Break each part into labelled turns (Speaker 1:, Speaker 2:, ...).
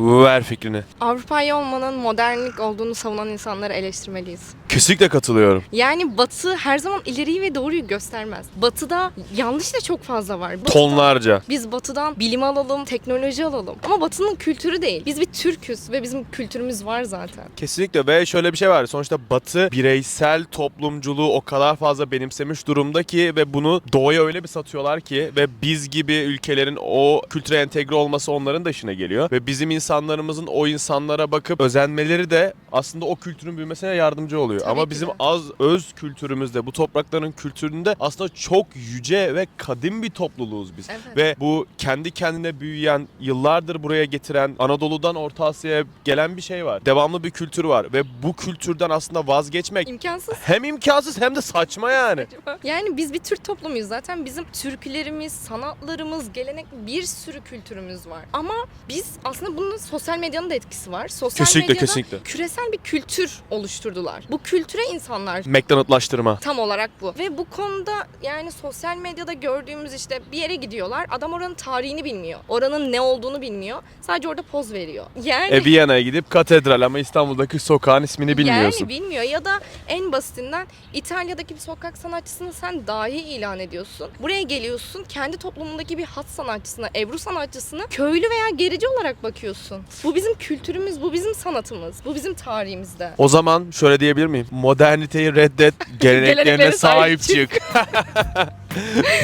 Speaker 1: Ver fikrini.
Speaker 2: Avrupa'yı olmanın modernlik olduğunu savunan insanları eleştirmeliyiz.
Speaker 1: Kesinlikle katılıyorum.
Speaker 2: Yani Batı her zaman ileriyi ve doğruyu göstermez. Batı'da yanlış da çok fazla var. Batı'da-
Speaker 1: Tonlarca.
Speaker 2: Biz Batı'dan bilim alalım, teknoloji alalım. Ama Batı'nın kültürü değil. Biz bir Türk'üz ve bizim kültürümüz var zaten.
Speaker 1: Kesinlikle ve şöyle bir şey var. Sonuçta Batı bireysel toplumculuğu o kadar fazla benimsemiş durumda ki ve bunu doğuya öyle bir satıyorlar ki ve biz gibi ülkelerin o kültüre entegre olması onların da işine geliyor. Ve bizim insanlarımızın o insanlara bakıp özenmeleri de aslında o kültürün büyümesine yardımcı oluyor.
Speaker 2: Tabii
Speaker 1: Ama bizim
Speaker 2: de.
Speaker 1: az öz kültürümüzde, bu toprakların kültüründe aslında çok yüce ve kadim bir topluluğuz biz.
Speaker 2: Evet.
Speaker 1: Ve bu kendi kendine büyüyen, yıllardır buraya getiren, Anadolu'dan Orta Asya'ya gelen bir şey var. Devamlı bir kültür var ve bu kültürden aslında vazgeçmek
Speaker 2: İmkansız.
Speaker 1: hem imkansız hem de saçma yani.
Speaker 2: Yani biz bir Türk toplumuyuz zaten. Bizim türkülerimiz, sanatlarımız, gelenek bir sürü kültürümüz var. Ama biz aslında bunun sosyal medyanın da etkisi var. Sosyal
Speaker 1: Kesinlikle
Speaker 2: medyada
Speaker 1: kesinlikle.
Speaker 2: küresel bir kültür oluşturdular. Bu kültüre insanlar
Speaker 1: McDonald'laştırma.
Speaker 2: Tam olarak bu. Ve bu konuda yani sosyal medyada gördüğümüz işte bir yere gidiyorlar. Adam oranın tarihini bilmiyor. Oranın ne olduğunu bilmiyor. Sadece orada poz veriyor. Yani
Speaker 1: E Viyana'ya gidip katedral ama İstanbul'daki sokağın ismini bilmiyorsun.
Speaker 2: Yani bilmiyor ya da en basitinden İtalya'daki bir sokak sanatçısını sen dahi ilan ediyorsun. Buraya geliyorsun kendi toplumundaki bir hat sanatçısına, ebru sanatçısına köylü veya gerici olarak bakıyorsun. Bu bizim kültürümüz, bu bizim sanatımız, bu bizim tarihimizde.
Speaker 1: O zaman şöyle diyebilir miyim? Moderniteyi reddet, geleneklerine
Speaker 2: sahip
Speaker 1: çık.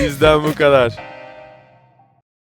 Speaker 1: Bizden bu kadar.